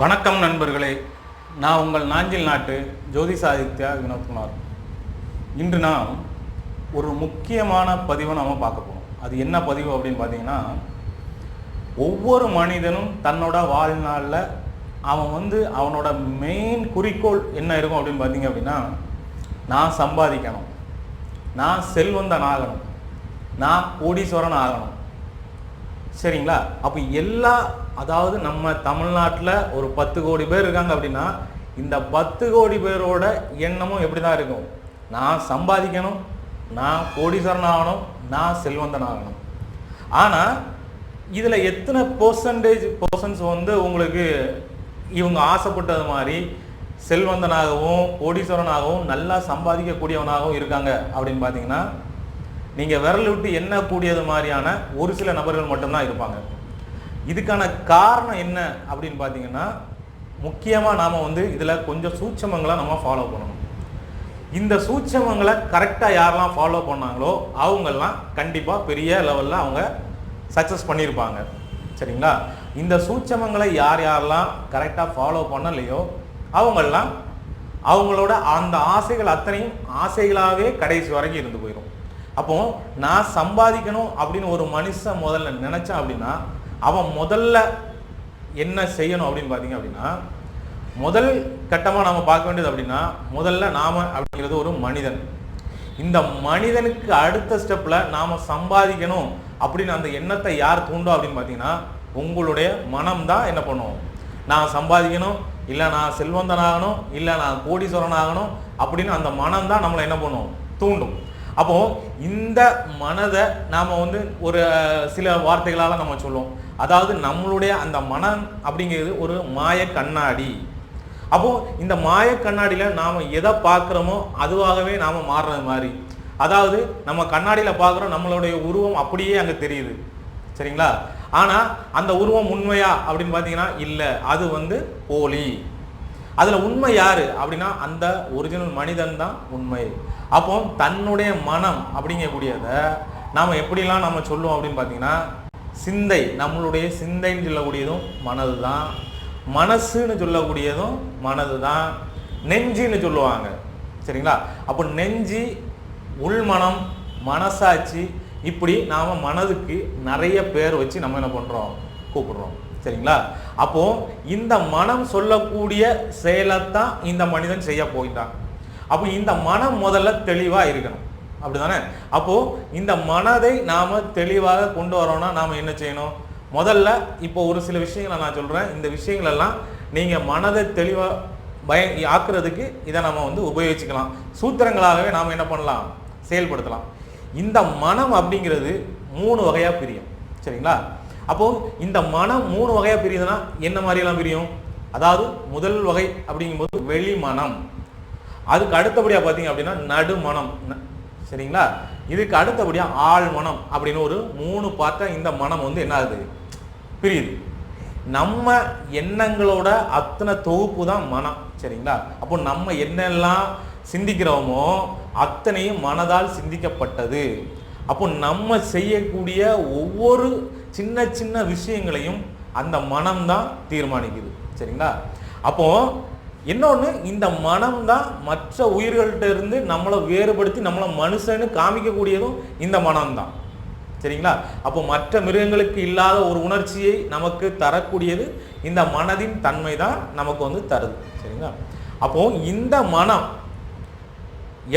வணக்கம் நண்பர்களே. நான் உங்கள் நாஞ்சில் நாட்டு ஜோதிசாதித்யா வினோத்குமார் இன்று நாம் ஒரு முக்கியமான பதிவை நாம் பார்க்க போகிறோம் அது என்ன பதிவு அப்படின்னு பார்த்தீங்கன்னா ஒவ்வொரு மனிதனும் தன்னோட வாழ்நாளில் அவன் வந்து அவனோட மெயின் குறிக்கோள் என்ன இருக்கும் அப்படின்னு பார்த்தீங்க அப்படின்னா நான் சம்பாதிக்கணும். நான் செல்வந்தன் ஆகணும். நான் கோடீஸ்வரன் ஆகணும். சரிங்களா? அப்போ எல்லா அதாவது நம்ம தமிழ்நாட்டில் ஒரு பத்து கோடி பேர் இருக்காங்க அப்படின்னா இந்த பத்து கோடி பேரோட எண்ணமும் எப்படி தான் இருக்கும்? நான் சம்பாதிக்கணும் நான் கோடீஸ்வரன் ஆகணும் நான் செல்வந்தன் ஆகணும். ஆனால் இதில் எத்தனை பர்சன்டேஜ் பர்சன்ஸ் வந்து உங்களுக்கு இவங்க ஆசைப்பட்டது மாதிரி செல்வந்தனாகவும் கோடீஸ்வரனாகவும் நல்லா சம்பாதிக்கக்கூடியவனாகவும் இருக்காங்க அப்படின்னு பார்த்தீங்கன்னா நீங்கள் விரல் விட்டு எண்ணக்கூடியது மாதிரியான ஒரு சில நபர்கள் மட்டும்தான் இருப்பாங்க. இதுக்கான காரணம் என்ன அப்படின்னு பார்த்தீங்கன்னா முக்கியமாக நாம் வந்து இதில் கொஞ்சம் சூட்சமங்களை நம்ம ஃபாலோ பண்ணணும். இந்த சூட்சமங்களை கரெக்டாக யாரெல்லாம் ஃபாலோ பண்ணாங்களோ அவங்கெல்லாம் கண்டிப்பாக பெரிய லெவலில் அவங்க சக்ஸஸ் பண்ணியிருப்பாங்க. சரிங்களா? இந்த சூட்சமங்களை யார் யாரெல்லாம் கரெக்டாக ஃபாலோ பண்ணலையோ அவங்கெல்லாம் அவங்களோட அந்த ஆசைகள் அத்தனையும் ஆசைகளாகவே கடைசி வரைக்கும் இருந்து போயிடும் அப்போ நான் சம்பாதிக்கணும் அப்படின்னு ஒரு மனுஷன் முதல்ல நினைச்சான் அப்படின்னா அவன் முதல்ல என்ன செய்யணும் அப்படின்னு பார்த்தீங்க அப்படின்னா முதல் கட்டமாக நாம் பார்க்க வேண்டியது அப்படின்னா முதல்ல நாம் அப்படிங்கிறது ஒரு மனிதன். இந்த மனிதனுக்கு அடுத்த ஸ்டெப்பில் நாம் சம்பாதிக்கணும் அப்படின்னு அந்த எண்ணத்தை யார் தூண்டும் அப்படின்னு பார்த்தீங்கன்னா உங்களுடைய மனம் தான் என்ன பண்ணுவோம் நான் சம்பாதிக்கணும் இல்லை நான் செல்வந்தன் ஆகணும் இல்லை நான் கோடீஸ்வரன் ஆகணும் அப்படின்னு அந்த மனம் தான் நம்மளை என்ன பண்ணுவோம் தூண்டும். அப்போ இந்த மனதை நாம வந்து ஒரு சில வார்த்தைகளால நம்ம சொல்லுவோம். அதாவது நம்மளுடைய அந்த மனம் அப்படிங்கிறது ஒரு மாய கண்ணாடி. அப்போ இந்த மாய கண்ணாடியில நாம எதை பார்க்குறோமோ அதுவாகவே நாம மாறுறது மாதிரி. அதாவது நம்ம கண்ணாடியில பார்க்குறோம் நம்மளுடைய உருவம் அப்படியே அங்க தெரியுது. சரிங்களா? ஆனா அந்த உருவம் உண்மையா அப்படின்னு பார்த்தீங்கன்னா இல்லை. அது வந்து போலி. அதில் உண்மை யார்? அப்படின்னா அந்த ஒரிஜினல் மனிதன் தான் உண்மை. அப்போ தன்னுடைய மனம் அப்படிங்கக்கூடியதை நாம் எப்படிலாம் நம்ம சொல்லுவோம் அப்படின்னு பார்த்தீங்கன்னா சிந்தை. நம்மளுடைய சிந்தைன்னு சொல்லக்கூடியதும் மனது தான் மனசுன்னு சொல்லக்கூடியதும் மனது தான் நெஞ்சுன்னு சொல்லுவாங்க. சரிங்களா? அப்போ நெஞ்சு உள்மனம் மனசாட்சி இப்படி நாம் மனதுக்கு நிறைய பேர் வச்சு நம்ம என்ன பண்ணுறோம் கூப்பிடுறோம். சரிங்களா அப்போ இந்த மனம் சொல்லக்கூடிய செயலைத்தான் இந்த மனிதன் செய்ய போயிட்டான். அப்போ இந்த மனம் முதல்ல தெளிவா இருக்கணும். அப்படிதானே அப்போ இந்த மனதை நாம தெளிவாக கொண்டு வரோம்னா நாம என்ன செய்யணும்? முதல்ல இப்போ ஒரு சில விஷயங்களை நான் சொல்றேன். இந்த விஷயங்கள் எல்லாம் நீங்க மனதை தெளிவா பய ஆக்குறதுக்கு இதை நம்ம வந்து உபயோகிச்சுக்கலாம். சூத்திரங்களாகவே நாம் என்ன பண்ணலாம்? செயல்படுத்தலாம். இந்த மனம் அப்படிங்கிறது மூணு வகையா பிரியும். சரிங்களா? அப்போ இந்த மனம் மூணு வகையா பிரியுதுன்னா என்ன மாதிரியெல்லாம் பிரியும்? அதாவது முதல் வகை அப்படிங்கும்போது வெளி மனம். அதுக்கு அடுத்தபடியா பார்த்தீங்க அப்படின்னா நடுமனம் ந- சரிங்களா? இதுக்கு அடுத்தபடியா ஆழ் மனம் அப்படின்னு ஒரு மூணு பார்த்த இந்த மனம் வந்து என்ன ஆகுது? பிரியுது. நம்ம எண்ணங்களோட அத்தனை தொகுப்பு தான் மனம் சரிங்களா? அப்போ நம்ம என்னெல்லாம் சிந்திக்கிறோமோ அத்தனையும் மனதால் சிந்திக்கப்பட்டது. அப்போ நம்ம செய்யக்கூடிய ஒவ்வொரு சின்ன சின்ன விஷயங்களையும் அந்த மனம் தான் தீர்மானிக்குது. சரிங்களா? அப்போ இன்னொன்று இந்த மனம் தான் மற்ற உயிர்கள்ட்ட இருந்து நம்மளை வேறுபடுத்தி நம்மளை மனுஷன்னு காமிக்கக்கூடியதும் இந்த மனம் தான் சரிங்களா? அப்போ மற்ற மிருகங்களுக்கு இல்லாத ஒரு உணர்ச்சியை நமக்கு தரக்கூடியது இந்த மனதின் தன்மை தான் நமக்கு வந்து தருது. சரிங்களா? அப்போ இந்த மனம்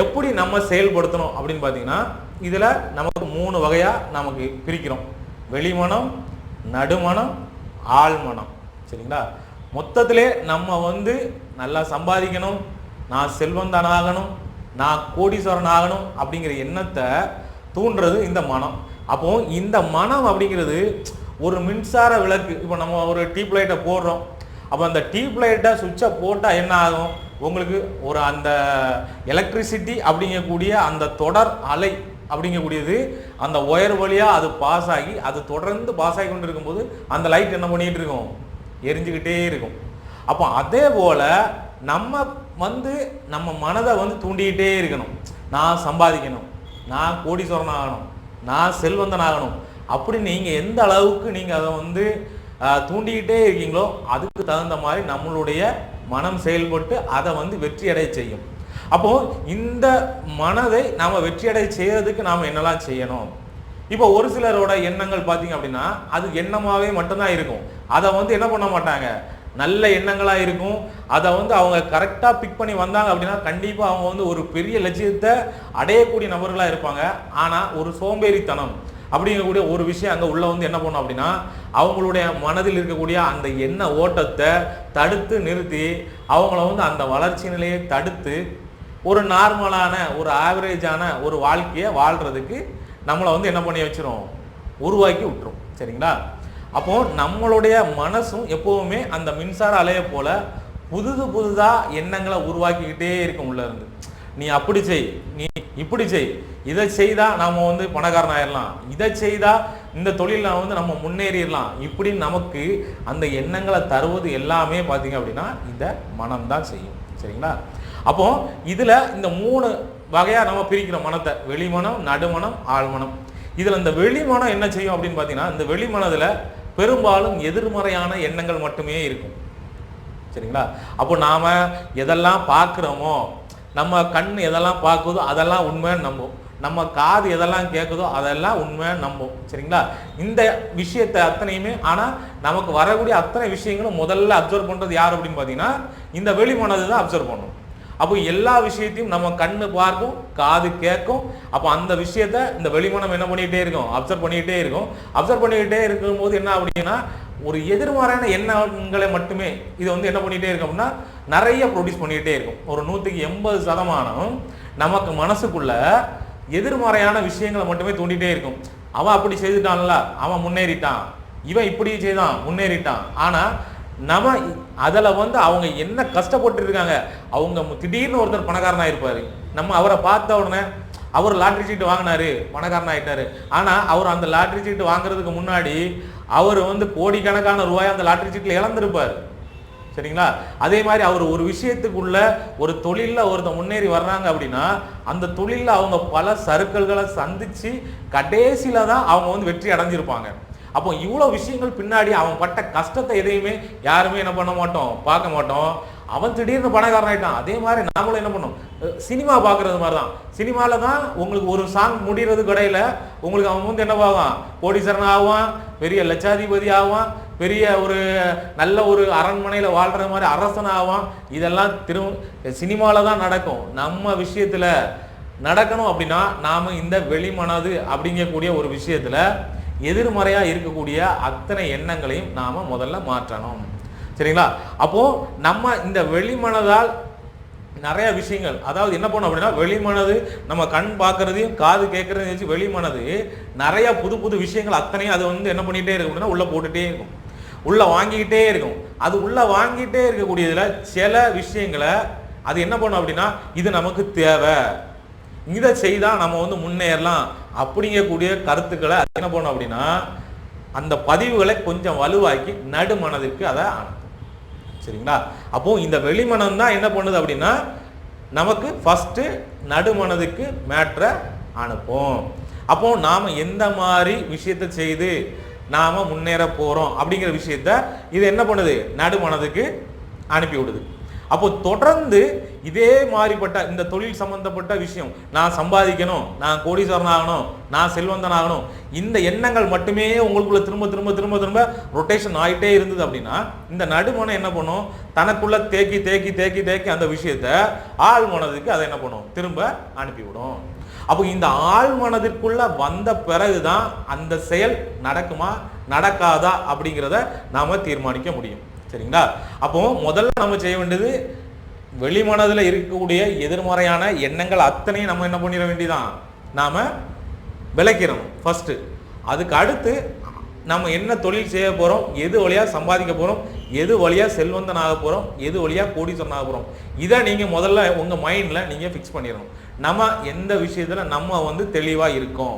எப்படி நம்ம செயல்படுத்தணும் அப்படின்னு பார்த்தீங்கன்னா இதில் நமக்கு மூணு வகையாக நமக்கு பிரிக்கிறோம். வெளிமனம் நடுமனம் ஆழ்மனம். சரிங்களா? மொத்தத்திலே நம்ம வந்து நல்லா சம்பாதிக்கணும் நான் செல்வந்தன் ஆகணும் நான் கோடீஸ்வரன் ஆகணும் அப்படிங்கிற எண்ணத்தை தூண்டுறது இந்த மனம். அப்போ இந்த மனம் அப்படிங்கிறது ஒரு மின்சார விளக்கு. இப்போ நம்ம ஒரு டியூப் லைட்டை போடுறோம். அப்போ அந்த டியூப் லைட்டை சுவிட்சை போட்டால் என்ன ஆகும்? உங்களுக்கு ஒரு அந்த எலக்ட்ரிசிட்டி அப்படிங்கக்கூடிய அந்த தொடர் அலை அப்படிங்கக்கூடியது அந்த ஒயர் வழியாக அது பாஸ் ஆகி அது தொடர்ந்து பாஸ் ஆகி கொண்டு இருக்கும்போது அந்த லைட் என்ன பண்ணிகிட்டு இருக்கும்? எரிஞ்சுக்கிட்டே இருக்கும். அப்போ அதே போல் நம்ம வந்து நம்ம மனதை வந்து தூண்டிக்கிட்டே இருக்கணும். நான் சம்பாதிக்கணும். நான் கோடீஸ்வரன் ஆகணும். நான் செல்வந்தன் ஆகணும். அப்படி நீங்கள் எந்த அளவுக்கு நீங்கள் அதை வந்து தூண்டிக்கிட்டே இருக்கீங்களோ அதுக்கு தகுந்த மாதிரி நம்மளுடைய மனம் செயல்பட்டு அதை வந்து வெற்றி அடைய செய்யும். அப்போ இந்த மனதை நாம வெற்றியடை செய்கிறதுக்கு செய்யறதுக்கு நாம என்னெல்லாம் செய்யணும்? இப்போ ஒரு சிலரோட எண்ணங்கள் பார்த்தீங்க அப்படின்னா அது எண்ணமாகவே மட்டும்தான் இருக்கும். அதை வந்து என்ன பண்ண மாட்டாங்க? நல்ல எண்ணங்களாக இருக்கும். அதை வந்து அவங்க கரெக்டாக பிக் பண்ணி வந்தாங்க அப்படின்னா கண்டிப்பாக அவங்க வந்து ஒரு பெரிய லட்சியத்தை அடையக்கூடிய நபர்களாக இருப்பாங்க. ஆனால் ஒரு சோம்பேறித்தனம் அப்படிங்கக்கூடிய ஒரு விஷயம் அங்கே உள்ள வந்து என்ன பண்ணும் அப்படின்னா அவங்களுடைய மனதில் இருக்கக்கூடிய அந்த எண்ண ஓட்டத்தை தடுத்து நிறுத்தி அவங்கள வந்து அந்த வளர்ச்சி நிலையை தடுத்து ஒரு நார்மலான ஒரு ஆவரேஜான ஒரு வாழ்க்கையை வாழ்கிறதுக்கு நம்மளை வந்து என்ன பண்ணி வச்சிரும்? உருவாக்கி விட்டுரும். சரிங்களா? அப்போது நம்மளுடைய மனசும் எப்போவுமே அந்த மின்சார அலையை போல் புதுது புதுதாக எண்ணங்களை உருவாக்கிக்கிட்டே இருக்கும் உள்ளேருந்து நீ அப்படி செய் நீ இப்படி செய் இதை செய்தால் நாம் வந்து பணக்காரன் ஆயிடலாம் இதை செய்தால் இந்த தொழிலில் வந்து நம்ம முன்னேறிடலாம் இப்படி நமக்கு அந்த எண்ணங்களை தருவது எல்லாமே பார்த்தீங்க அப்படின்னா இந்த மனம்தான் செய்யும். சரிங்களா? அப்போ இதுல இந்த மூணு வகையா நம்ம பிரிக்கிறோம். மனத்தை வெளிமனம் நடுமனம் ஆழ்மனம். இதுல இந்த வெளிமனம் என்ன செய்யும் அப்படின்னு பார்த்தீங்கன்னா இந்த வெளிமனதுல பெரும்பாலும் எதிர்மறையான எண்ணங்கள் மட்டுமே இருக்கும். சரிங்களா? அப்போ நாம எதெல்லாம் பார்க்குறோமோ நம்ம கண் எதெல்லாம் பார்க்குதோ அதெல்லாம் உண்மைன்னு நம்பும் நம்ம காது எதெல்லாம் கேட்குதோ அதெல்லாம் உண்மையாக நம்பும் சரிங்களா? இந்த விஷயத்தை அத்தனையுமே ஆனால் நமக்கு வரக்கூடிய அத்தனை விஷயங்களும் முதல்ல அப்சர்வ் பண்ணுறது யார் அப்படின்னு பார்த்தீங்கன்னா இந்த வெளிமனது தான் அப்சர்வ் பண்ணும். அப்போ எல்லா விஷயத்தையும் நம்ம கண்ணு பார்க்கும் காது கேட்கும். அப்போ அந்த விஷயத்த இந்த வெளிமனம் என்ன பண்ணிக்கிட்டே இருக்கும்? அப்சர்வ் பண்ணிக்கிட்டே இருக்கும். அப்சர்வ் பண்ணிக்கிட்டே இருக்கும்போது என்ன அப்படின்னா ஒரு எதிர்மறையான எண்ணங்களை மட்டுமே இது வந்து என்ன பண்ணிகிட்டே இருக்கும் அப்படின்னா நிறைய ப்ரொடியூஸ் பண்ணிக்கிட்டே இருக்கும். ஒரு நூற்றுக்கு எண்பது சதமானம் நமக்கு மனசுக்குள்ள எதிர்மறையான விஷயங்களை மட்டுமே தூண்டிகிட்டே இருக்கும். அவன் அப்படி செய்துட்டான்ல அவன் முன்னேறிட்டான். இவன் இப்படி செய்தான் முன்னேறிட்டான். ஆனால் நம்ம அதில் வந்து அவங்க என்ன கஷ்டப்பட்டு இருக்காங்க அவங்க திடீர்னு ஒருத்தர் பணக்காரனாக இருப்பார் நம்ம அவரை பார்த்த உடனே அவர் லாட்ரி சீட்டு வாங்கினாரு பணக்காரன் ஆயிட்டாரு. ஆனால் அவர் அந்த லாட்ரி சீட்டு வாங்குறதுக்கு முன்னாடி அவர் வந்து கோடிக்கணக்கான ரூபாய் அந்த லாட்ரி சீட்டில் இழந்திருப்பார். சரிங்களா? அதே மாதிரி அவர் ஒரு விஷயத்துக்குள்ள ஒரு தொழிலில் ஒருத்தர் முன்னேறி வர்றாங்க அப்படின்னா அந்த தொழிலில் அவங்க பல சறுக்கல்களை சந்தித்து கடைசியில் தான் அவங்க வந்து வெற்றி அடைஞ்சிருப்பாங்க. அப்போ இவ்வளோ விஷயங்கள் பின்னாடி அவன் பட்ட கஷ்டத்தை எதையுமே யாருமே என்ன பண்ண மாட்டோம் பார்க்க மாட்டோம். அவன் திடீர்னு பணக்காரன் ஆகிட்டான் அதே மாதிரி நாமளும் என்ன பண்ணோம்? சினிமா பார்க்கறது மாதிரி தான் சினிமாவில் தான் உங்களுக்கு ஒரு சாங் முடிகிறது கடையில் உங்களுக்கு அவன் வந்து என்னவாகும் கோடீஸ்வரன் ஆவான் பெரிய லட்சாதிபதி ஆவான் பெரிய ஒரு நல்ல ஒரு அரண்மனையில் வாழ்கிற மாதிரி அரசன் ஆவான். இதெல்லாம் திரு சினிமாவில் தான் நடக்கும். நம்ம விஷயத்தில் நடக்கணும் அப்படின்னா நாம் இந்த வெளிமனது அப்படிங்கக்கூடிய ஒரு விஷயத்தில் எதிர்மறையாக இருக்கக்கூடிய அத்தனை எண்ணங்களையும் நாம் முதல்ல மாற்றணும். சரிங்களா? அப்போது நம்ம இந்த வெளிமனதால் நிறைய விஷயங்கள் அதாவது என்ன பண்ணோம் அப்படின்னா வெளிமனது நம்ம கண் பார்க்குறதையும் காது கேட்குறதையும் வச்சு வெளிமனது நிறைய புது புது விஷயங்கள் அத்தனையும் அது வந்து என்ன பண்ணிகிட்டே இருக்கும் அப்படின்னா உள்ளே போட்டுகிட்டே இருக்கும். உள்ளே வாங்கிக்கிட்டே இருக்கும். அது உள்ளே வாங்கிட்டே இருக்கக்கூடியதில் சில விஷயங்களை அது என்ன பண்ணும் அப்படின்னா இது நமக்கு தேவை. இதை செய்தால் நம்ம வந்து முன்னேறலாம் அப்படிங்கக்கூடிய கருத்துக்களை என்ன பண்ணோம் அப்படின்னா அந்த பதிவுகளை கொஞ்சம் வலுவாக்கி நடுமனதிற்கு அதை அனுப்பும் சரிங்களா? அப்போ இந்த வெளிமனம் தான் என்ன பண்ணுது அப்படின்னா நமக்கு ஃபஸ்ட்டு நடுமனதுக்கு மேட்ரை அனுப்பும். அப்போ நாம் எந்த மாதிரி விஷயத்தை செய்து நாம் முன்னேற போகிறோம் அப்படிங்கிற விஷயத்த இது என்ன பண்ணுது? நடுமனதுக்கு அனுப்பி விடுது அப்போ தொடர்ந்து இதே மாதிரிப்பட்ட இந்த தொழில் சம்பந்தப்பட்ட விஷயம் நான் சம்பாதிக்கணும் நான் கோடீஸ்வரன் ஆகணும் நான் செல்வந்தன் ஆகணும் இந்த எண்ணங்கள் மட்டுமே உங்களுக்குள்ள திரும்ப திரும்ப திரும்ப திரும்ப ரொட்டேஷன் ஆகிட்டே இருந்தது அப்படின்னா இந்த நடுமனம் என்ன பண்ணும்? தனக்குள்ள தேக்கி தேக்கி தேக்கி தேக்கி அந்த விஷயத்த ஆள் மனதுக்கு அதை என்ன பண்ணும்? திரும்ப அனுப்பிவிடும். அப்போ இந்த ஆள் மனதிற்குள்ள வந்த பிறகுதான் அந்த செயல் நடக்குமா? நடக்காதா? அப்படிங்கிறத நாம தீர்மானிக்க முடியும். சரிங்களா? அப்போ முதல்ல நம்ம செய்ய வேண்டியது வெளிமனதில் இருக்கக்கூடிய எதிர்மறையான எண்ணங்கள் அத்தனையும் நம்ம என்ன பண்ணிட வேண்டியதான் நாம விளக்கிறணும் ஃபர்ஸ்ட் அதுக்கு அடுத்து நம்ம என்ன தொழில் செய்ய போகிறோம் எது வழியாக சம்பாதிக்க போகிறோம் எது வழியாக செல்வந்தன் ஆக போகிறோம் எது வழியாக கோடீஸ்வரன் ஆக போகிறோம் இதை நீங்கள் முதல்ல உங்கள் மைண்டில் நீங்கள் ஃபிக்ஸ் பண்ணிடணும். நம்ம எந்த விஷயத்தில் நம்ம வந்து தெளிவாக இருக்கோம்.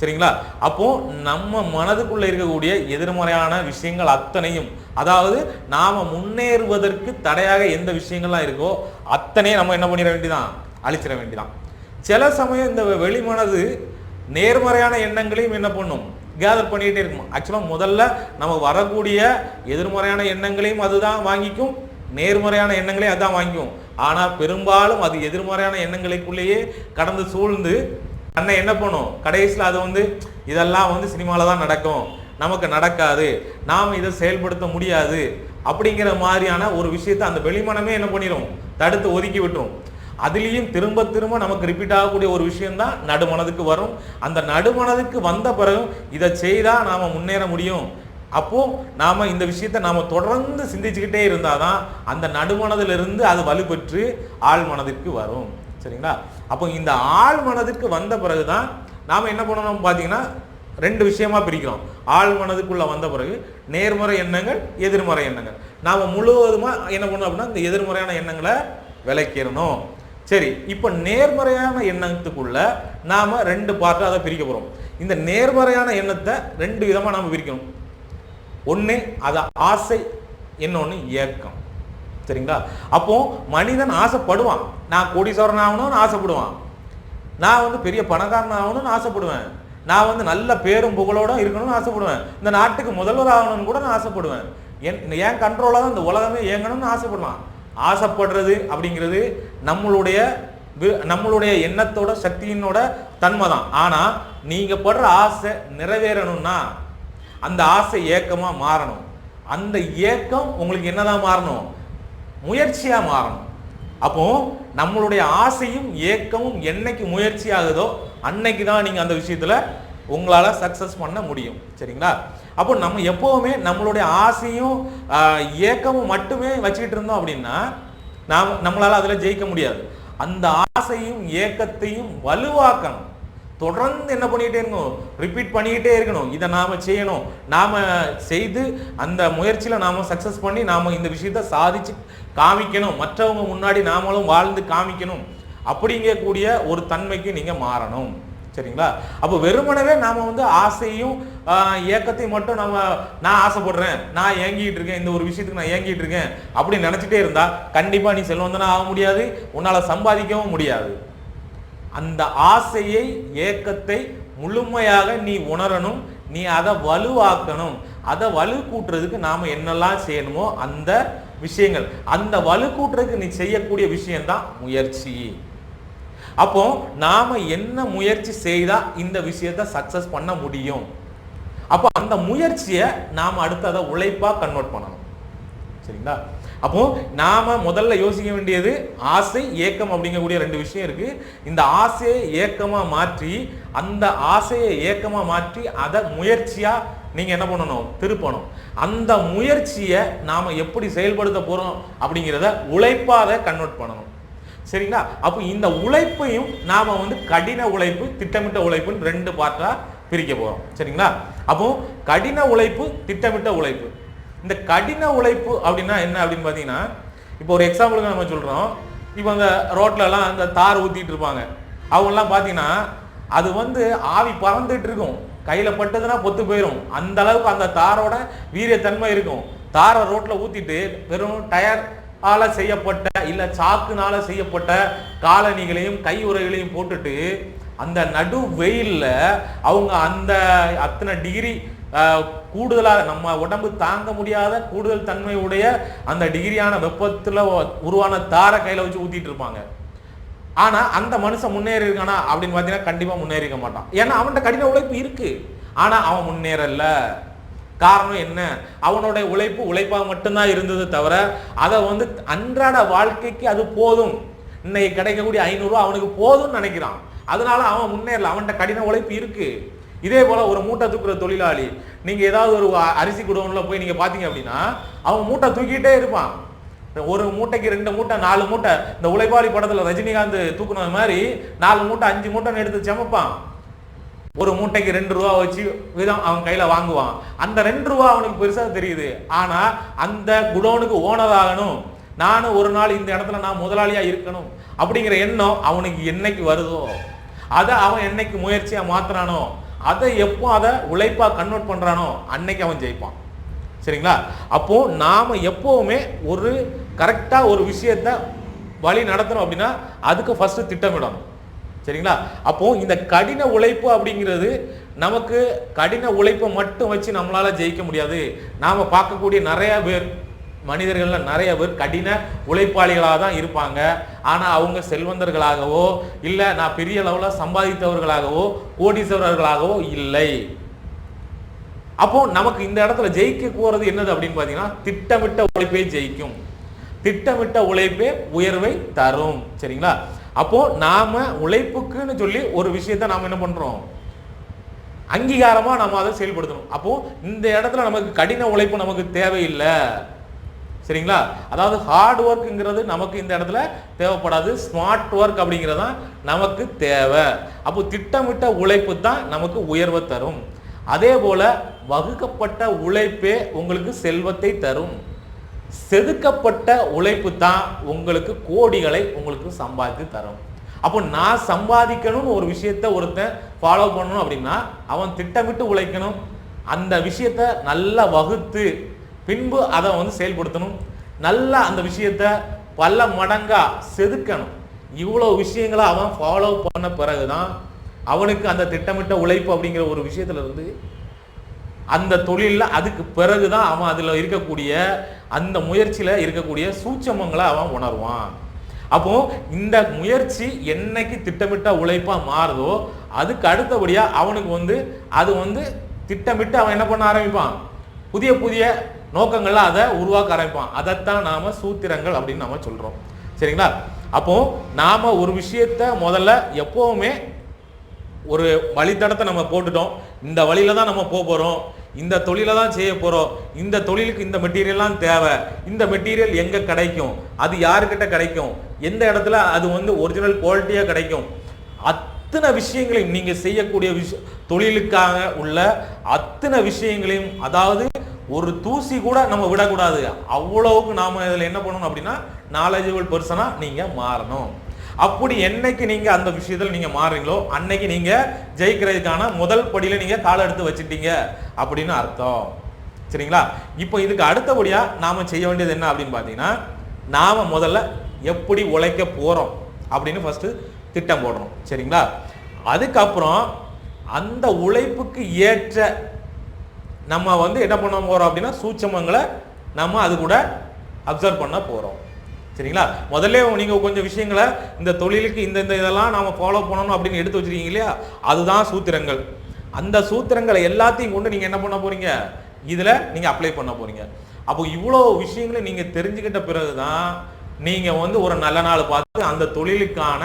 சரிங்களா? அப்போ நம்ம மனதுக்குள்ள இருக்கக்கூடிய எதிர்மறையான விஷயங்கள் அத்தனையும் அதாவது நாம முன்னேறுவதற்கு தடையாக எந்த விஷயங்கள்லாம் இருக்கோ அத்தனையும் நம்ம என்ன பண்ணிட வேண்டியதான் அழிச்சிட வேண்டியதான் சில சமயம் இந்த வெளிமனது நேர்மறையான எண்ணங்களையும் என்ன பண்ணும்? கேதர் பண்ணிக்கிட்டே இருக்கும். ஆக்சுவலாக முதல்ல நமக்கு வரக்கூடிய எதிர்மறையான எண்ணங்களையும் அதுதான் வாங்கிக்கும். நேர்மறையான எண்ணங்களையும் அதுதான் வாங்கிக்கும். ஆனால் பெரும்பாலும் அது எதிர்மறையான எண்ணங்களுக்குள்ளேயே கடந்து சூழ்ந்து அண்ணன் என்ன பண்ணும்? கடைசியில் அது வந்து இதெல்லாம் வந்து சினிமாவில் தான் நடக்கும். நமக்கு நடக்காது. நாம் இதை செயல்படுத்த முடியாது. அப்படிங்கிற மாதிரியான ஒரு விஷயத்தை அந்த வெளிமனமே என்ன பண்ணிடும் தடுத்து ஒதுக்கி விட்டுரும். அதுலேயும் திரும்ப திரும்ப நமக்கு ரிப்பீட் ஆகக்கூடிய ஒரு விஷயம்தான் நடுமனதுக்கு வரும். அந்த நடுமனதுக்கு வந்த பிறகும் இதை செய்தால் நாம் முன்னேற முடியும். அப்போ நாம இந்த விஷயத்தை நாம தொடர்ந்து சிந்திச்சுக்கிட்டே இருந்தாதான் அந்த நடுமனதிலிருந்து அது வலுப்பெற்று ஆழ் மனதிற்கு வரும். சரிங்களா? அப்போ இந்த ஆள் மனதிற்கு வந்த பிறகுதான் நாம் என்ன பண்ணணும் பார்த்தீங்கன்னா ரெண்டு விஷயமா பிரிக்கிறோம். ஆள் மனதுக்குள்ளே வந்த பிறகு நேர்மறை எண்ணங்கள் எதிர்மறை எண்ணங்கள். நாம் முழுவதுமாக என்ன பண்ணணும் அப்படின்னா இந்த எதிர்மறையான எண்ணங்களை விளக்கிடணும். சரி இப்போ நேர்மறையான எண்ணத்துக்குள்ள நாம் ரெண்டு பார்ட்டாக அதை பிரிக்க போகிறோம் இந்த நேர்மறையான எண்ணத்தை ரெண்டு விதமாக நாம் பிரிக்கணும். ஒன்று அது ஆசை இன்னொன்று ஏக்கம். சரிங்களா அப்போ மனிதன் ஆசைப்படுவான். நான் கோடீஸ்வரன் ஆகணும்னு ஆசைப்படுவான். நான் வந்து பெரிய பணக்காரன் ஆகணும்னு ஆசைப்படுவேன். நான் வந்து நல்ல பேரும் புகழோட இருக்கணும்னு ஆசைப்படுவேன். இந்த நாட்டுக்கு முதல்வர் ஆகணும்னு கூட நான் ஆசைப்படுவேன். என் என் கண்ட்ரோலாக தான் இந்த உலகமே இயங்கணும்னு ஆசைப்படுவான். ஆசைப்படுறது அப்படிங்கிறது நம்மளுடைய நம்மளுடைய எண்ணத்தோட சக்தியினோட தன்மை தான். ஆனால் நீங்கள் படுற ஆசை நிறைவேறணும்னா அந்த ஆசை ஏக்கமாக மாறணும். அந்த ஏக்கம் உங்களுக்கு என்னதான் மாறணும்? முயற்சியாக மாறணும். அப்போ நம்மளுடைய ஆசையும் ஏக்கமும் என்னைக்கு முயற்சி ஆகுதோ அன்னைக்கு தான் நீங்கள் அந்த விஷயத்தில் உங்களால் சக்ஸஸ் பண்ண முடியும். சரிங்களா? அப்போ நம்ம எப்போவுமே நம்மளுடைய ஆசையும் ஏக்கமும் மட்டுமே வச்சுக்கிட்டு இருந்தோம் அப்படின்னா நாம் நம்மளால் அதில் ஜெயிக்க முடியாது. அந்த ஆசையும் ஏக்கத்தையும் வலுவாக்கணும். தொடர்ந்து என்ன பண்ணிக்கிட்டே இருக்கணும்? ரிப்பீட் பண்ணிக்கிட்டே இருக்கணும். இதை நாம் செய்யணும். நாம் செய்து அந்த முயற்சியில் நாம் சக்ஸஸ் பண்ணி நாம் இந்த விஷயத்த சாதிச்சு காமிக்கணும். மற்றவங்க முன்னாடி நாமளும் வாழ்ந்து காமிக்கணும். அப்படிங்கக்கூடிய ஒரு தன்மைக்கு நீங்கள் மாறணும். சரிங்களா? அப்போ வெறுமனவே நாம் வந்து ஆசையும் ஏக்கத்தையும் மட்டும் நம்ம நான் ஆசைப்படுறேன் நான் ஏங்கிட்டு இருக்கேன் இந்த ஒரு விஷயத்துக்கு நான் ஏங்கிட்டு இருக்கேன் அப்படின்னு நினச்சிட்டே இருந்தா கண்டிப்பாக நீ செல்வந்தனா ஆக முடியாது உன்னால் சம்பாதிக்கவும் முடியாது. அந்த ஆசையை ஏக்கத்தை முழுமையாக நீ உணரணும் நீ அதை வலுவாக்கணும். அதை வலு கூட்டுறதுக்கு நாம் என்னெல்லாம் செய்யணுமோ அந்த விஷயங்கள். அந்த வலுக்கூட்டுறதுக்கு நீ செய்யக்கூடிய விஷயம்தான் முயற்சி. அப்போ நாம என்ன முயற்சி செய்தா இந்த விஷயத்தை சக்சஸ் பண்ண முடியும்? அப்போ அந்த முயற்சியை நாம் அடுத்ததை உழைப்பாக கன்வெர்ட் பண்ணணும். சரிங்களா? அப்போ நாம முதல்ல யோசிக்க வேண்டியது ஆசை ஏக்கம் அப்படிங்கக்கூடிய ரெண்டு விஷயம் இருக்கு. இந்த ஆசையை ஏக்கமா மாற்றி அந்த ஆசையை ஏக்கமா மாற்றி அதை முயற்சியா நீங்க என்ன பண்ணணும்? திருப்பணும். அந்த முயற்சியை நாம எப்படி செயல்படுத்த போறோம் அப்படிங்கிறத உழைப்பாக கன்வெர்ட் பண்ணணும். சரிங்களா? அப்போ இந்த உழைப்பையும் நாம வந்து கடின உழைப்பு திட்டமிட்ட உழைப்புன்னு ரெண்டு பார்ட்டா பிரிக்க போறோம். சரிங்களா? அப்போ கடின உழைப்பு திட்டமிட்ட உழைப்பு. இந்த கடின உழைப்பு அப்படின்னா என்ன அப்படின்னு பார்த்தீங்கன்னா இப்போ ஒரு எக்ஸாம்பிளுக்கு நம்ம சொல்கிறோம் இப்போ அந்த ரோட்லலாம் அந்த தார் ஊற்றிட்டு இருப்பாங்க. அவங்கெல்லாம் பார்த்தீங்கன்னா அது வந்து ஆவி பறந்துட்டு இருக்கும். கையில் பட்டதுன்னா பொத்து போயிடும் அந்த அளவுக்கு அந்த தாரோட வீரியத்தன்மை இருக்கும். தாரை ரோட்டில் ஊற்றிட்டு வெறும் டயர் ஆல செய்யப்பட்ட இல்லை சாக்குனால செய்யப்பட்ட காலணிகளையும் கை உரைகளையும் போட்டுட்டு அந்த நடு வெயிலில் அவங்க அந்த அத்தனை டிகிரி கூடுதலாக நம்ம உடம்பு தாங்க முடியாத கூடுதல் தன்மையுடைய அந்த டிகிரியான வெப்பத்தில் உருவான தாரை கையில் வச்சு ஊத்திட்டு இருப்பாங்க. ஆனால் அந்த மனுஷன் முன்னேறி இருக்கானா அப்படின்னு பார்த்தீங்கன்னா கண்டிப்பாக முன்னேறிக்க மாட்டான். ஏன்னா அவன்கிட்ட கடின உழைப்பு இருக்கு. ஆனால் அவன் முன்னேறல. காரணம் என்ன? அவனுடைய உழைப்பு உழைப்பாக மட்டும்தான் இருந்தது தவிர அதை வந்து அன்றாட வாழ்க்கைக்கு அது போதும். இன்னைக்கு கிடைக்கக்கூடிய ஐநூறுரூவா அவனுக்கு போதும்னு நினைக்கிறான். அதனால அவன் முன்னேறல. அவன்கிட்ட கடின உழைப்பு இருக்குது இதே போல ஒரு மூட்டை தூக்குற தொழிலாளி நீங்க ஏதாவது ஒரு அரிசி குடோன்ல போய் நீங்க பாத்தீங்க அப்படின்னா அவன் மூட்டை தூக்கிட்டே இருப்பான். ஒரு மூட்டைக்கு ரெண்டு மூட்டை நாலு மூட்டை இந்த உழைப்பாளி படத்துல ரஜினிகாந்த் தூக்குனது மாதிரி நாலு மூட்டை அஞ்சு மூட்டைன்னு எடுத்து சமைப்பான். ஒரு மூட்டைக்கு ரெண்டு ரூபா வச்சு விதம் அவன் கையில வாங்குவான். அந்த ரெண்டு ரூபா அவனுக்கு பெருசாக தெரியுது. ஆனா அந்த குடோனுக்கு ஓனர் ஆகணும் நானும் ஒரு நாள் இந்த இடத்துல நான் முதலாளியா இருக்கணும் அப்படிங்கிற எண்ணம் அவனுக்கு என்னைக்கு வருதோ? அதை அவன் என்னைக்கு முயற்சியா மாத்துறானோ? அதை எப்போ அதை உழைப்பாக கன்வெர்ட் பண்ணுறானோ அன்னைக்கு அவன் ஜெயிப்பான். சரிங்களா? அப்போ நாம் எப்போவுமே ஒரு கரெக்டாக ஒரு விஷயத்த வழி நடத்தணும் அப்படின்னா அதுக்கு ஃபஸ்ட்டு திட்டமிடணும். சரிங்களா? அப்போ இந்த கடின உழைப்பு அப்படிங்கிறது நமக்கு கடின உழைப்பை மட்டும் வச்சு நம்மளால் ஜெயிக்க முடியாது. நாம் பார்க்கக்கூடிய நிறையா பேர் மனிதர்களில் நிறைய பேர் கடின உழைப்பாளிகளாக தான் இருப்பாங்க. ஆனால் அவங்க செல்வந்தர்களாகவோ இல்லை நான் பெரிய அளவில் சம்பாதித்தவர்களாகவோ கோடீஸ்வரர்களாகவோ இல்லை. அப்போ நமக்கு இந்த இடத்துல ஜெயிக்க போகிறது என்னது அப்படின்னு பார்த்தீங்கன்னா திட்டமிட்ட உழைப்பே ஜெயிக்கும். திட்டமிட்ட உழைப்பே உயர்வை தரும். சரிங்களா? அப்போ நாம உழைப்புக்குன்னு சொல்லி ஒரு விஷயத்த நாம என்ன பண்றோம்? அங்கீகாரமா நம்ம அதை செயல்படுத்தணும். அப்போ இந்த இடத்துல நமக்கு கடின உழைப்பு நமக்கு தேவையில்லை. சரிங்களா? அதாவது ஹார்ட் ஒர்க்குங்கிறது நமக்கு இந்த இடத்துல தேவைப்படாது. ஸ்மார்ட் ஒர்க் அப்படிங்கிறது தான் நமக்கு தேவை. அப்போ திட்டமிட்ட உழைப்பு தான் நமக்கு உயர்வை தரும். அதே போல வகுக்கப்பட்ட உழைப்பே உங்களுக்கு செல்வத்தை தரும். செதுக்கப்பட்ட உழைப்பு தான் உங்களுக்கு கோடிகளை உங்களுக்கு சம்பாதித்து தரும். அப்போ நான் சம்பாதிக்கணும்னு ஒரு விஷயத்த ஒருத்தன் ஃபாலோ பண்ணணும் அப்படின்னா அவன் திட்டமிட்டு உழைக்கணும். அந்த விஷயத்த நல்லா வகுத்து பின்பு அதை வந்து செயல்படுத்தணும். நல்லா அந்த விஷயத்த பல மடங்காக செதுக்கணும். இவ்வளோ விஷயங்களை அவன் ஃபாலோ பண்ண பிறகு தான் அவனுக்கு அந்த திட்டமிட்ட உழைப்பு அப்படிங்கிற ஒரு விஷயத்துல இருந்து அந்த தொழிலில் அதுக்கு பிறகு தான் அவன் அதில் இருக்கக்கூடிய அந்த முயற்சியில் இருக்கக்கூடிய சூட்சமங்களை அவன் உணர்வான். அப்போ இந்த முயற்சி என்னைக்கு திட்டமிட்ட உழைப்பாக மாறுதோ அதுக்கு அடுத்தபடியாக அவனுக்கு வந்து அது வந்து திட்டமிட்டு அவன் என்ன பண்ண ஆரம்பிப்பான். புதிய புதிய நோக்கங்கள்லாம் அதை உருவாக்க ஆரம்பிப்பான். அதைத்தான் நாம சூத்திரங்கள் அப்படின்னு நாம சொல்றோம். சரிங்களா? அப்போ நாம ஒரு விஷயத்த முதல்ல எப்பவுமே ஒரு வழித்தடத்தை நம்ம போட்டுட்டோம். இந்த வழியில தான் நம்ம போக போகிறோம் இந்த தொழிலை தான் செய்ய போகிறோம் இந்த தொழிலுக்கு இந்த மெட்டீரியல்லாம் தேவை. இந்த மெட்டீரியல் எங்கே கிடைக்கும்? அது யாருக்கிட்ட கிடைக்கும்? எந்த இடத்துல அது வந்து ஒரிஜினல் குவாலிட்டியாக கிடைக்கும்? அத்தனை விஷயங்களையும் நீங்கள் செய்யக்கூடிய விஷ தொழிலுக்காக உள்ள அத்தனை விஷயங்களையும் அதாவது ஒரு தூசி கூட நம்ம விடக்கூடாது. அவ்வளவுக்கு நாம இதில் என்ன பண்ணணும் அப்படின்னா நாலேஜபிள் பர்சனாக நீங்கள் மாறணும். அப்படி என்னைக்கு நீங்க அந்த விஷயத்துல நீங்க மாறுறீங்களோ அன்னைக்கு நீங்க ஜெயிக்கிறதுக்கான முதல் படியில நீங்க காலை எடுத்து வச்சுட்டீங்க அப்படின்னு அர்த்தம். சரிங்களா? இப்போ இதுக்கு அடுத்தபடியா நாம செய்ய வேண்டியது என்ன அப்படின்னு பாத்தீங்கன்னா நாம முதல்ல எப்படி உழைக்க போறோம் அப்படின்னு ஃபர்ஸ்ட் திட்டம் போடுறோம் சரிங்களா? அதுக்கப்புறம் அந்த உழைப்புக்கு ஏற்ற நம்ம வந்து என்ன பண்ண போறோம் அப்படின்னா சூட்சமங்களை நம்ம அது கூட அப்சர்வ் பண்ண போறோம். சரிங்களா? முதல்ல நீங்க கொஞ்சம் விஷயங்களை இந்த தொழிலுக்கு இந்த இந்த இதெல்லாம் நாம ஃபாலோ பண்ணணும் அப்படின்னு எடுத்து வச்சிருக்கீங்க இல்லையா? அதுதான் சூத்திரங்கள். அந்த சூத்திரங்களை எல்லாத்தையும் கொண்டு நீங்க என்ன பண்ண போறீங்க? இதுல நீங்க அப்ளை பண்ண போறீங்க. அப்போ இவ்வளோ விஷயங்களை நீங்க தெரிஞ்சுக்கிட்ட பிறகுதான் நீங்க வந்து ஒரு நல்ல நாள் பார்த்து அந்த தொழிலுக்கான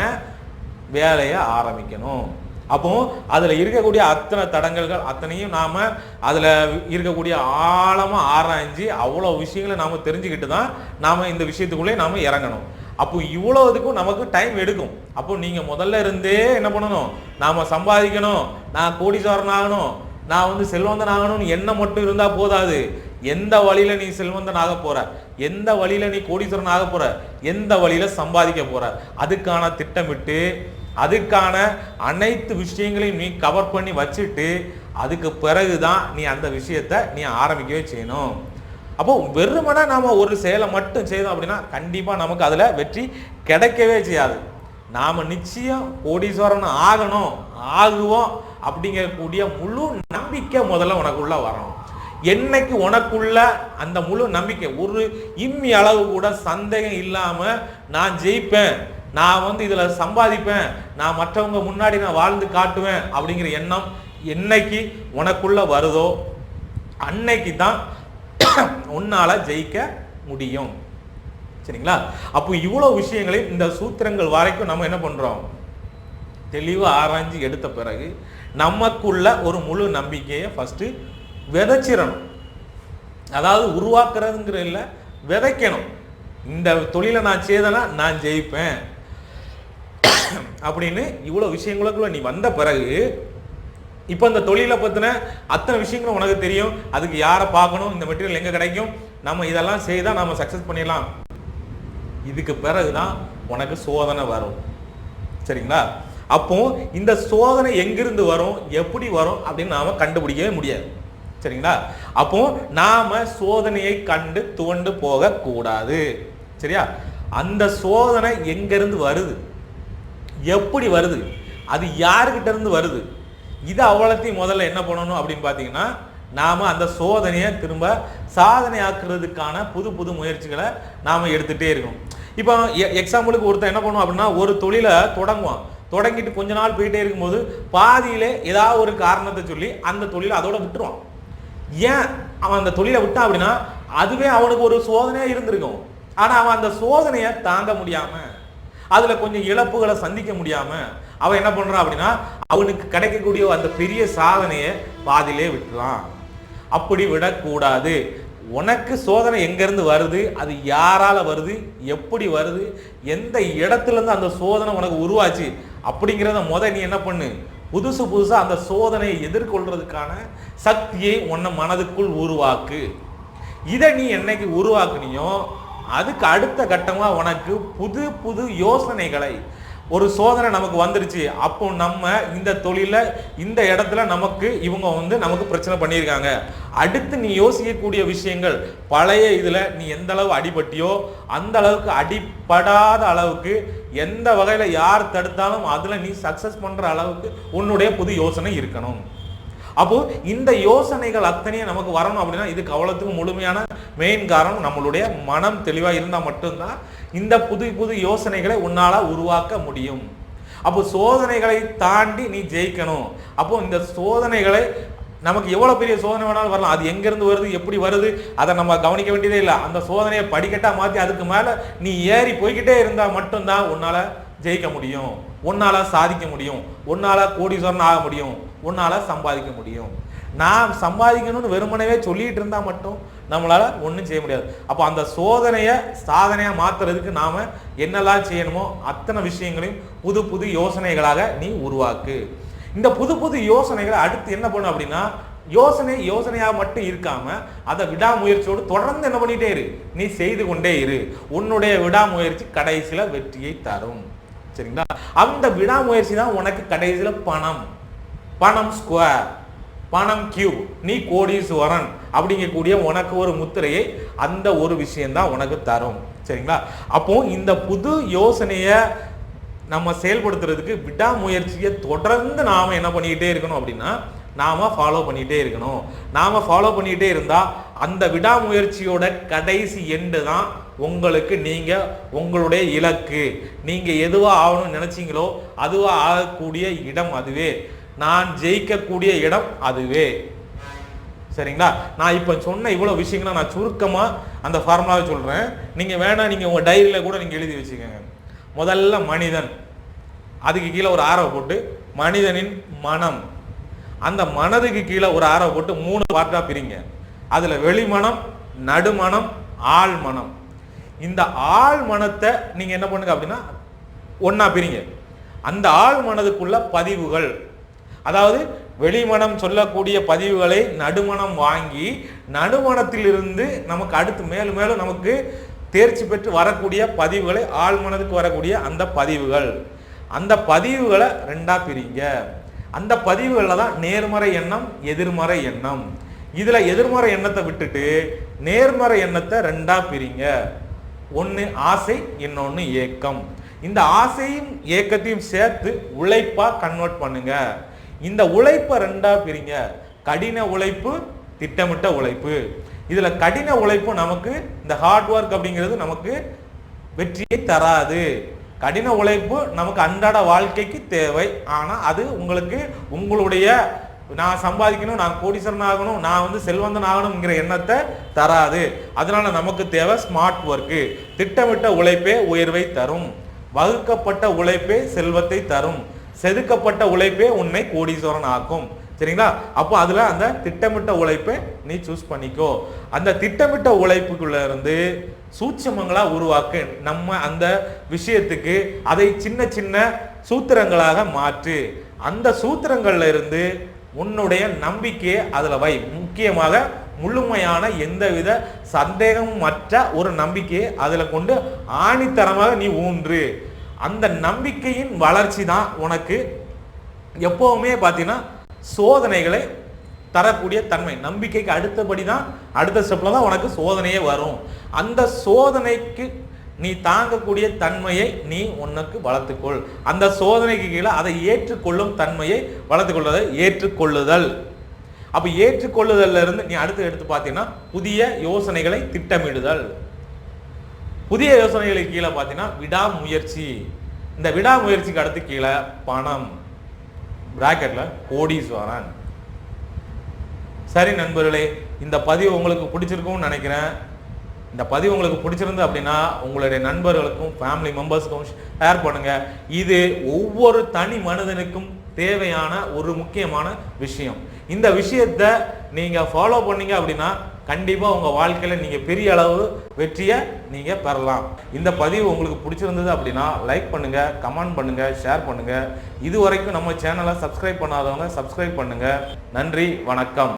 வேலையை ஆரம்பிக்கணும். அப்போ அதுல இருக்கக்கூடிய அத்தனை தடங்கல்கள் அத்தனையும் நாம அதுல இருக்கக்கூடிய ஆழமா ஆராய்ஞ்சு அவ்வளவு விஷயங்களை நாம தெரிஞ்சுக்கிட்டு தான் நாம இந்த விஷயத்துக்குள்ளே நாம இறங்கணும். அப்போ இவ்வளவுக்கும் நமக்கு டைம் எடுக்கும். அப்போ நீங்க முதல்ல இருந்தே என்ன பண்ணணும்? நாம சம்பாதிக்கணும். நான் கோடீஸ்வரன் ஆகணும். நான் வந்து செல்வந்தன் ஆகணும்னு எண்ணம் மட்டும் இருந்தா போதாது. எந்த வழியில நீ செல்வந்தன் ஆக போற? எந்த வழியில நீ கோடீஸ்வரன் ஆக போற? எந்த வழியில சம்பாதிக்க போற? அதுக்கான திட்டமிட்டு அதுக்கான அனைத்து விஷயங்களையும் நீ கவர் பண்ணி வச்சுட்டு அதுக்கு பிறகு தான் நீ அந்த விஷயத்த நீ ஆரம்பிக்கவே செய்யணும். அப்போ வெறுமனா நாம் ஒரு செயலை மட்டும் செய்தோம் அப்படின்னா கண்டிப்பாக நமக்கு அதில் வெற்றி கிடைக்கவே செய்யாது. நாம் நிச்சயம் கோடீஸ்வரன் ஆகணும் ஆகுவோம் அப்படிங்கக்கூடிய முழு நம்பிக்கை முதல்ல உனக்குள்ளே வரணும். என்னைக்கு உனக்குள்ள அந்த முழு நம்பிக்கை ஒரு இம்மி அளவு கூட சந்தேகம் இல்லாமல் நான் ஜெயிப்பேன். நான் வந்து இதில் சம்பாதிப்பேன் நான் மற்றவங்க முன்னாடி நான் வாழ்ந்து காட்டுவேன் அப்படிங்கிற எண்ணம் என்னைக்கு உனக்குள்ள வருதோ அன்னைக்கு தான் உன்னால் ஜெயிக்க முடியும். சரிங்களா? அப்போ இவ்வளோ விஷயங்களை இந்த சூத்திரங்கள் வரைக்கும் நம்ம என்ன பண்ணுறோம் தெளிவாக ஆராய்ஞ்சு எடுத்த பிறகு நமக்குள்ள ஒரு முழு நம்பிக்கையை ஃபஸ்ட்டு விதைச்சிடணும். அதாவது உருவாக்குறதுங்கிற இல்லை விதைக்கணும். இந்த தொழிலை நான் செய்தனா நான் ஜெயிப்பேன். அப்படின்னு இவ்வளோ விஷயங்களுக்குள்ள நீ வந்த பிறகு இப்போ இந்த தொழிலை பற்றின அத்தனை விஷயங்களும் உனக்கு தெரியும். அதுக்கு யாரை பார்க்கணும்? இந்த மெட்டீரியல் எங்கே கிடைக்கும்? நம்ம இதெல்லாம் செய்தால் நம்ம சக்ஸஸ் பண்ணிடலாம். இதுக்கு பிறகு தான் உனக்கு சோதனை வரும். சரிங்களா? அப்போ இந்த சோதனை எங்கிருந்து வரும்? எப்படி வரும்? அப்படின்னு நாம் கண்டுபிடிக்கவே முடியாது. சரிங்களா? அப்போ நாம் சோதனையை கண்டு துவண்டு போகக்கூடாது. சரியா? அந்த சோதனை எங்கிருந்து வருது? எப்படி வருது? அது யாருக்கிட்டேருந்து வருது? இது அவ்வளோத்தையும் முதல்ல என்ன பண்ணணும் அப்படின்னு பார்த்தீங்கன்னா நாம் அந்த சோதனையை திரும்ப சாதனை ஆக்குறதுக்கான புது புது முயற்சிகளை நாம் எடுத்துகிட்டே இருக்கோம் இப்போ எக்ஸாம்பிளுக்கு ஒருத்தன் என்ன பண்ணுவோம் அப்படின்னா ஒரு தொழிலை தொடங்குவான். தொடங்கிட்டு கொஞ்ச நாள் போயிட்டே இருக்கும்போது பாதியிலே ஏதாவது ஒரு காரணத்தை சொல்லி அந்த தொழிலை அதோட விட்டுருவான். ஏன் அவன் அந்த தொழிலை விட்டான் அப்படின்னா அதுவே அவனுக்கு ஒரு சோதனையாக இருந்திருக்கும். ஆனால் அவன் அந்த சோதனையை தாங்க முடியாமல் அதுல கொஞ்சம் இழப்புகளை சந்திக்க முடியாம அவன் என்ன பண்றான் அப்படின்னா அவனுக்கு கிடைக்கக்கூடிய அந்த பெரிய சாதனையை பாதியிலே விட்டுறான். அப்படி விடக்கூடாது. உனக்கு சோதனை எங்கேருந்து வருது? அது யாரால வருது? எப்படி வருது? எந்த இடத்துலேருந்து அந்த சோதனை உனக்கு உருவாச்சு? அப்படிங்கிறத முத நீ என்ன பண்ணு? புதுசு புதுசாக அந்த சோதனையை எதிர்கொள்றதுக்கான சக்தியை உன்னை மனதுக்குள் உருவாக்கு. இதை நீ என்னைக்கு உருவாக்குனியோ அதுக்கு அடுத்த கட்டமாக உனக்கு புது புது யோசனைகளை ஒரு சோதனை நமக்கு வந்துருச்சு. அப்போ நம்ம இந்த தொழில இந்த இடத்துல நமக்கு இவங்க வந்து நமக்கு பிரச்சனை பண்ணியிருக்காங்க. அடுத்து நீ யோசிக்கக்கூடிய விஷயங்கள் பழைய இதில் நீ எந்த அளவு அடிபட்டியோ அந்த அளவுக்கு அடிப்படாத அளவுக்கு எந்த வகையில் யார் தடுத்தாலும் அதில் நீ சக்சஸ் பண்ணுற அளவுக்கு உன்னுடைய புது யோசனை இருக்கணும். அப்போ இந்த யோசனைகள் அத்தனையும் நமக்கு வரணும் அப்படின்னா இதுக்கு அவ்வளோத்துக்கும் முழுமையான மெயின் காரணம் நம்மளுடைய மனம் தெளிவாக இருந்தால் மட்டும்தான் இந்த புது புது யோசனைகளை உன்னால உருவாக்க முடியும். அப்போ சோதனைகளை தாண்டி நீ ஜெயிக்கணும். அப்போ இந்த சோதனைகளை நமக்கு எவ்வளோ பெரிய சோதனை வேணாலும் வரலாம். அது எங்கேருந்து வருது எப்படி வருது அதை நம்ம கவனிக்க வேண்டியதே இல்லை. அந்த சோதனையை படிக்கட்டாக மாற்றி அதுக்கு மேலே நீ ஏறி போய்கிட்டே இருந்தால் மட்டும்தான் உன்னால் ஜெயிக்க முடியும். உன்னால் சாதிக்க முடியும். உன்னால் கோடீஸ்வரன் ஆக முடியும். உன்னால் சம்பாதிக்க முடியும். நான் சம்பாதிக்கணும்னு வெறுமனவே சொல்லிட்டு இருந்தா மட்டும் நம்மளால் ஒன்றும் செய்ய முடியாது. அப்போ அந்த சோதனையை சாதனையாக மாற்றுறதுக்கு நாம் என்னெல்லாம் செய்யணுமோ அத்தனை விஷயங்களையும் புது புது யோசனைகளாக நீ உருவாக்கு. இந்த புது புது யோசனைகளை அடுத்து என்ன பண்ணும் அப்படின்னா யோசனை யோசனையாக மட்டும் இருக்காம அதை விடாமுயற்சியோடு தொடர்ந்து என்ன பண்ணிட்டே இரு. நீ செய்து கொண்டே இரு. உன்னுடைய விடாமுயற்சி கடைசியில் வெற்றியை தரும். சரிங்களா? அந்த விடாமுயற்சி தான் உனக்கு கடைசியில் பணம். பணம் ஸ்கொயர் பணம் கியூப் நீ கோடீஸ்வரன் அப்படிங்கக்கூடிய உனக்கு ஒரு முத்திரையை அந்த ஒரு விஷயம்தான் உனக்கு தரும். சரிங்களா? அப்போ இந்த புது யோசனையை நம்ம செயல்படுத்துறதுக்கு விடாமுயற்சியை தொடர்ந்து நாம் என்ன பண்ணிக்கிட்டே இருக்கணும் அப்படின்னா நாம் ஃபாலோ பண்ணிகிட்டே இருக்கணும். நாம் ஃபாலோ பண்ணிகிட்டே இருந்தால் அந்த விடாமுயற்சியோட கடைசி எண்டு தான் உங்களுக்கு நீங்கள் உங்களுடைய இலக்கு. நீங்கள் எதுவாக ஆகணும்னு நினச்சிங்களோ அதுவாக ஆகக்கூடிய இடம் அதுவே. நான் ஜெயிக்கக்கூடிய இடம் அதுவே. சரிங்களா? நான் இப்போ சொன்ன இவ்வளோ விஷயங்களை நான் சுருக்கமாக அந்த ஃபார்முலாவை சொல்கிறேன் நீங்கள் வேணால் நீங்கள் உங்கள் டைரியில் கூட நீங்கள் எழுதி வச்சுக்கோங்க. முதல்ல மனிதன். அதுக்கு கீழே ஒரு ஆரவை போட்டு மனிதனின் மனம். அந்த மனதுக்கு கீழே ஒரு ஆரவை போட்டு மூணு பார்ட்டாக பிரிங்க. அதில் வெளிமனம் நடுமனம் ஆள் மனம் இந்த ஆள் மனத்தை நீங்கள் என்ன பண்ணுங்க அப்படின்னா ஒன்றா பிரிங்க. அந்த ஆள் மனதுக்குள்ள பதிவுகள். அதாவது வெளிமனம் சொல்லக்கூடிய பதிவுகளை நடுமணம் வாங்கி நடுமணத்திலிருந்து நமக்கு அடுத்து மேலும் மேலும் நமக்கு தேர்ச்சி பெற்று வரக்கூடிய பதிவுகளை ஆழ்மனதுக்கு வரக்கூடிய அந்த பதிவுகள். அந்த பதிவுகளை ரெண்டாக பிரிங்க. அந்த பதிவுகளில் தான் நேர்மறை எண்ணம் எதிர்மறை எண்ணம். இதில் எதிர்மறை எண்ணத்தை விட்டுட்டு நேர்மறை எண்ணத்தை ரெண்டாக பிரிங்க. ஒன்று ஆசை இன்னொன்று ஏக்கம். இந்த ஆசையும் ஏக்கத்தையும் சேர்த்து உழைப்பாக கன்வெர்ட் பண்ணுங்கள் இந்த உழைப்பை ரெண்டா பிரிங்க. கடின உழைப்பு திட்டமிட்ட உழைப்பு. இதுல கடின உழைப்பு நமக்கு இந்த ஹார்ட் ஒர்க் அப்படிங்கிறது நமக்கு வெற்றியை தராது. கடின உழைப்பு நமக்கு அன்றாட வாழ்க்கைக்கு தேவை. ஆனா அது உங்களுக்கு உங்களுடைய நான் சம்பாதிக்கணும் நான் கோடீஸ்வரன் ஆகணும் நான் வந்து செல்வந்தன் ஆகணுங்கிற எண்ணத்தை தராது. அதனால நமக்கு தேவை ஸ்மார்ட் ஒர்க்கு திட்டமிட்ட உழைப்பே உயர்வை தரும். வகுக்கப்பட்ட உழைப்பே செல்வத்தை தரும். செதுக்கப்பட்ட உழைப்பே உன்னை கோடீஸ்வரன் ஆக்கும் சரிங்களா? அப்போ அதில் அந்த திட்டமிட்ட உழைப்பை நீ சூஸ் பண்ணிக்கோ. அந்த திட்டமிட்ட உழைப்புக்குள்ள இருந்து சூட்சமங்களாக உருவாக்கு. நம்ம அந்த விஷயத்துக்கு அதை சின்ன சின்ன சூத்திரங்களாக மாற்று. அந்த சூத்திரங்கள்ல இருந்து உன்னுடைய நம்பிக்கையை அதில் வை. முக்கியமாக முழுமையான எந்தவித சந்தேகமும் மற்ற ஒரு நம்பிக்கையை அதில் கொண்டு ஆணித்தரமாக நீ ஊன்று. அந்த நம்பிக்கையின் வளர்ச்சி தான் உனக்கு எப்போவுமே பார்த்தீங்கன்னா சோதனைகளை தரக்கூடிய தன்மை. நம்பிக்கைக்கு அடுத்தபடி தான் அடுத்த ஸ்டெப்பில் தான் உனக்கு சோதனையே வரும். அந்த சோதனைக்கு நீ தாங்கக்கூடிய தன்மையை நீ உனக்கு வளர்த்துக்கொள். அந்த சோதனைக்கு கீழே அதை ஏற்றுக்கொள்ளும் தன்மையை வளர்த்துக்கொள்வதை ஏற்றுக்கொள்ளுதல். அப்போ ஏற்றுக்கொள்ளுதல்ல இருந்து நீ அடுத்து எடுத்து பார்த்தீங்கன்னா புதிய யோசனைகளை திட்டமிடுதல். புதிய யோசனைகளுக்கு கீழே பார்த்தீங்கன்னா விடாமுயற்சி. இந்த விடாமுயற்சிக்கு அடுத்து கீழே பணம். பிராக்கெட்டில் கோடீஸ்வரன் சரி நண்பர்களே இந்த பதிவு உங்களுக்கு பிடிச்சிருக்கும்னு நினைக்கிறேன். இந்த பதிவு உங்களுக்கு பிடிச்சிருந்து அப்படின்னா உங்களுடைய நண்பர்களுக்கும் ஃபேமிலி மெம்பர்ஸ்க்கும் ஷேர் பண்ணுங்க. இது ஒவ்வொரு தனி மனிதனுக்கும் தேவையான ஒரு முக்கியமான விஷயம். இந்த விஷயத்தை நீங்கள் ஃபாலோ பண்ணீங்க அப்படின்னா கண்டிப்பாக உங்கள் வாழ்க்கையில் நீங்கள் பெரிய அளவு வெற்றியை நீங்கள் பெறலாம். இந்த பதிவு உங்களுக்கு பிடிச்சிருந்தது அப்படின்னா லைக் பண்ணுங்கள் கமெண்ட் பண்ணுங்கள் ஷேர் பண்ணுங்கள் இது வரைக்கும் நம்ம சேனலை சப்ஸ்கிரைப் பண்ணாதவங்க சப்ஸ்கிரைப் பண்ணுங்கள் நன்றி வணக்கம்.